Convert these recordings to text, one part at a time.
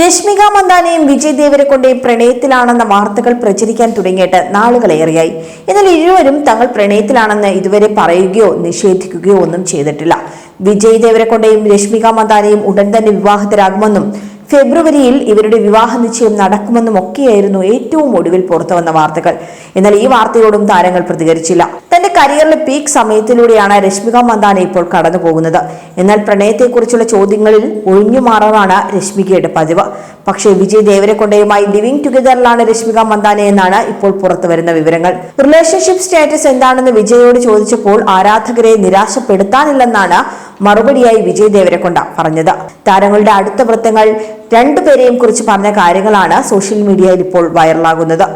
രശ്മിക മന്ദാനയും വിജയ് ദേവരക്കൊണ്ടയും പ്രണയത്തിലാണെന്ന വാർത്തകൾ പ്രചരിക്കാൻ തുടങ്ങിയിട്ട് നാളുകളേറെയായി. എന്നാൽ ഇരുവരും തങ്ങൾ പ്രണയത്തിലാണെന്ന് ഇതുവരെ പറയുകയോ നിഷേധിക്കുകയോ ഒന്നും ചെയ്തിട്ടില്ല. വിജയ് ദേവരക്കൊണ്ടയും രശ്മിക മന്ദാനയും ഉടൻ തന്നെ വിവാഹിതരാകുമെന്നും ഫെബ്രുവരിയിൽ ഇവരുടെ വിവാഹ നിശ്ചയം നടക്കുമെന്നും ഒക്കെയായിരുന്നു ഏറ്റവും ഒടുവിൽ പുറത്തുവന്ന വാർത്തകൾ. എന്നാൽ ഈ വാർത്തയോടും താരങ്ങൾ പ്രതികരിച്ചില്ല. തന്റെ കരിയറിലെ പീക്ക് സമയത്തിലൂടെയാണ് രശ്മിക മന്ദാന ഇപ്പോൾ കടന്നു പോകുന്നത് എന്നാൽ പ്രണയത്തെക്കുറിച്ചുള്ള ചോദ്യങ്ങളിൽ ഒഴിഞ്ഞു മാറാനാണ് രശ്മികയുടെ പതിവ്. പക്ഷേ വിജയ് ദേവരക്കൊണ്ടയുമായി ലിവിംഗ് ടുഗദറിലാണ് രശ്മിക മന്ദാന എന്നാണ് ഇപ്പോൾ പുറത്തു വരുന്ന വിവരങ്ങൾ. റിലേഷൻഷിപ്പ് സ്റ്റാറ്റസ് എന്താണെന്ന് വിജയോട് ചോദിച്ചപ്പോൾ ആരാധകരെ നിരാശപ്പെടുത്താനില്ലെന്നാണ് മറുപടിയായി വിജയ് ദേവരക്കൊണ്ട പറഞ്ഞത്. താരങ്ങളുടെ അടുത്ത വൃത്തങ്ങൾ രണ്ടുപേരെയും കുറിച്ച് പറഞ്ഞ കാര്യങ്ങളാണ് സോഷ്യൽ മീഡിയയിൽ ഇപ്പോൾ വൈറലാകുന്നത്.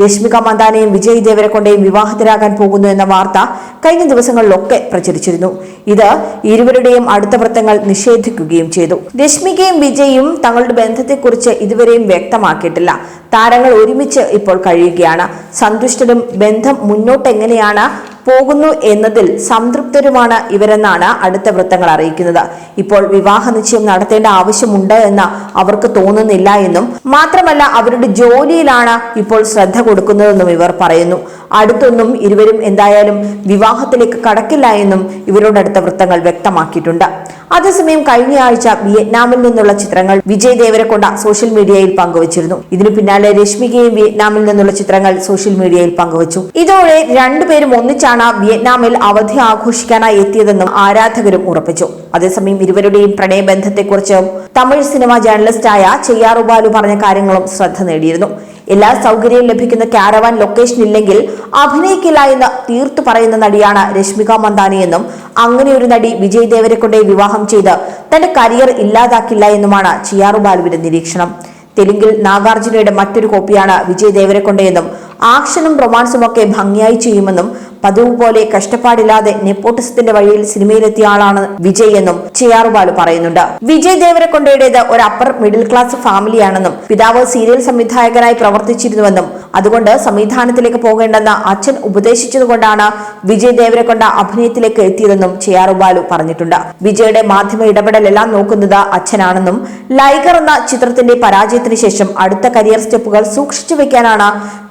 രശ്മിക മന്ദാനയും വിജയ് ദേവരക്കൊണ്ടയും വിവാഹത്തിലാകാൻ പോകുന്നു എന്ന വാർത്ത കഴിഞ്ഞ ദിവസങ്ങളിലൊക്കെ പ്രചരിച്ചിരുന്നു. ഇത് ഇരുവരുടെയും അടുത്ത വൃത്തങ്ങൾ നിഷേധിക്കുകയും ചെയ്തു. രശ്മികയും വിജയും തങ്ങളുടെ ബന്ധത്തെക്കുറിച്ച് ഇതുവരെയും വ്യക്തമാക്കിയിട്ടില്ല. താരങ്ങൾ ഒരുമിച്ച് ഇപ്പോൾ കഴിയുകയാണ്. സന്തുഷ്ടരും ബന്ധം മുന്നോട്ട് എങ്ങനെയാണ് പോകുന്നു എന്നതിൽ സംതൃപ്തരുമാണ് ഇവരെന്നാണ് അടുത്ത വൃത്തങ്ങൾ അറിയിക്കുന്നത്. ഇപ്പോൾ വിവാഹ നിശ്ചയം നടത്തേണ്ട ആവശ്യമുണ്ട് എന്ന് അവർക്ക് തോന്നുന്നില്ല എന്നും മാത്രമല്ല അവരുടെ ജോലിയിലാണ് ഇപ്പോൾ ശ്രദ്ധ കൊടുക്കുന്നതെന്നും ഇവർ പറയുന്നു. അടുത്തൊന്നും ഇരുവരും എന്തായാലും വിവാഹത്തിലേക്ക് കടക്കില്ല എന്നും ഇവരോട് അടുത്ത വൃത്തങ്ങൾ വ്യക്തമാക്കിയിട്ടുണ്ട്. അതേസമയം കഴിഞ്ഞ ആഴ്ച വിയറ്റ്നാമിൽ നിന്നുള്ള ചിത്രങ്ങൾ വിജയ് ദേവരക്കൊണ്ട സോഷ്യൽ മീഡിയയിൽ പങ്കുവച്ചിരുന്നു. ഇതിനു പിന്നാലെ രശ്മികയും വിയറ്റ്നാമിൽ നിന്നുള്ള ചിത്രങ്ങൾ സോഷ്യൽ മീഡിയയിൽ പങ്കുവച്ചു. ഇതോടെ രണ്ടുപേരും ഒന്നിച്ചാണ് വിയറ്റ്നാമിൽ അവധി ആഘോഷിക്കാനായി എത്തിയതെന്നും ആരാധകരും ഉറപ്പിച്ചു. അതേസമയം ഇരുവരുടെയും പ്രണയബന്ധത്തെക്കുറിച്ച് തമിഴ് സിനിമ ജേർണലിസ്റ്റായ ചെയ്യാറുബാലു പറഞ്ഞ കാര്യങ്ങളും ശ്രദ്ധ നേടിയിരുന്നു. എല്ലാ സൗകര്യവും ലഭിക്കുന്ന കാരവാൻ ലൊക്കേഷൻ ഇല്ലെങ്കിൽ അഭിനയിക്കില്ല എന്ന് തീർത്തു പറയുന്ന നടിയാണ് രശ്മിക മന്ദാനി എന്നും അങ്ങനെ ഒരു നടി വിജയ് ദേവരെക്കൊണ്ടേ വിവാഹം ചെയ്ത് തന്റെ കരിയർ ഇല്ലാതാക്കില്ല എന്നുമാണ് ചിയാറുബാലുവിന്റെ നിരീക്ഷണം. തെലുങ്കിൽ നാഗാർജുനയുടെ മറ്റൊരു കോപ്പിയാണ് വിജയ് എന്നും ആക്ഷനും റൊമാൻസും ഒക്കെ ഭംഗിയായി ചെയ്യുമെന്നും പതിവ് പോലെ കഷ്ടപ്പാടില്ലാതെ നെപ്പോട്ടിസത്തിന്റെ വഴിയിൽ സിനിമയിലെത്തിയ ആളാണ് വിജയ് എന്നും ചെയ്യാറുബാലു പറയുന്നുണ്ട്. വിജയ് ദേവരക്കൊണ്ടയുടേത് ഒരു അപ്പർ മിഡിൽ ക്ലാസ് ഫാമിലിയാണെന്നും പിതാവ് സീരിയൽ സംവിധായകനായി പ്രവർത്തിച്ചിരുന്നുവെന്നും അതുകൊണ്ട് സംവിധാനത്തിലേക്ക് പോകേണ്ടെന്ന് അച്ഛൻ ഉപദേശിച്ചതുകൊണ്ടാണ് വിജയ് ദേവരെ കൊണ്ട് അഭിനയത്തിലേക്ക് എത്തിയതെന്നും ചെയ്യാറു ബാലു പറഞ്ഞിട്ടുണ്ട്. വിജയുടെ മാധ്യമ ഇടപെടലെല്ലാം നോക്കുന്നത് അച്ഛനാണെന്നും ലൈഗർ എന്ന ചിത്രത്തിന്റെ പരാജയത്തിന് ശേഷം അടുത്ത കരിയർ സ്റ്റെപ്പുകൾ സൂക്ഷിച്ചു വെക്കാനാണ്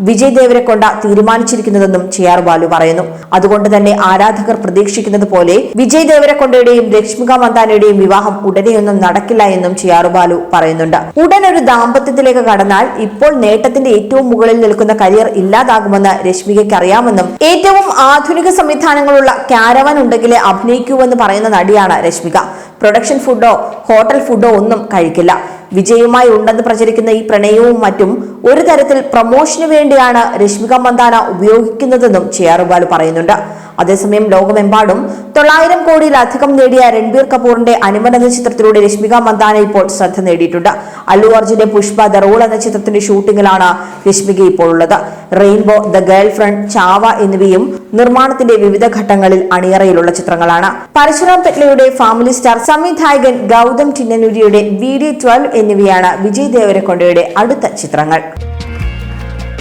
വിജയ് ദേവരെ കൊണ്ട് തീരുമാനിച്ചിരിക്കുന്നതെന്നും ചിയാറുബാലു പറയുന്നു. അതുകൊണ്ട് തന്നെ ആരാധകർ പ്രതീക്ഷിക്കുന്നത് പോലെ വിജയ് ദേവരക്കൊണ്ടയുടെയും രശ്മിക മന്ദാനയുടെയും വിവാഹം ഉടനെയൊന്നും നടക്കില്ല എന്നും ചിയാറുബാലു പറയുന്നുണ്ട്. ഉടൻ ഒരു ദാമ്പത്യത്തിലേക്ക് കടന്നാൽ ഇപ്പോൾ നേട്ടത്തിന്റെ ഏറ്റവും മുകളിൽ നിൽക്കുന്ന കരിയർ ഇല്ലാതാകുമെന്ന് രശ്മികയ്ക്ക് അറിയാമെന്നും ഏറ്റവും ആധുനിക സംവിധാനങ്ങളുള്ള കാരവൻ ഉണ്ടെങ്കിലേ അഭിനയിക്കൂവെന്ന് പറയുന്ന നടിയാണ് രശ്മിക. പ്രൊഡക്ഷൻ ഫുഡോ ഹോട്ടൽ ഫുഡോ ഒന്നും കഴിക്കില്ല. വിജയുമായി ഉണ്ടെന്ന് പ്രചരിക്കുന്ന ഈ പ്രണയവും മറ്റും ഒരു തരത്തിൽ പ്രൊമോഷന് വേണ്ടിയാണ് രശ്മിക മന്ദാന ഉപയോഗിക്കുന്നതെന്നും ചിയാറുബാലു പറയുന്നുണ്ട്. അതേസമയം ലോകമെമ്പാടും തൊള്ളായിരം കോടിയിലധികം നേടിയ രൺബീർ കപൂറിന്റെ അനുമൻ എന്ന ചിത്രത്തിലൂടെ രശ്മിക മന്ദാന ഇപ്പോൾ ശ്രദ്ധ നേടിയിട്ടുണ്ട്. അല്ലു അർജുന്റെ പുഷ്പ ദ റോൾ എന്ന ചിത്രത്തിന്റെ ഷൂട്ടിംഗിലാണ് രശ്മിക ഇപ്പോൾ ഉള്ളത്. Rainbow the girlfriend Chhaava എന്നിവയും നിർമ്മാണത്തിന്റെ വിവിധ ഘട്ടങ്ങളിൽ അണിയറയിലുള്ള ചിത്രങ്ങളാണ്. പരശുറാം പെട്ലയുടെ ഫാമിലി സ്റ്റാർ സംവിധായകൻ ഗൗതം ടിന്നനൂരിയുടെ വി ഡി ട്വൽവ് എന്നിവയാണ് വിജയ് ദേവരക്കൊണ്ടയുടെ അടുത്ത ചിത്രങ്ങൾ.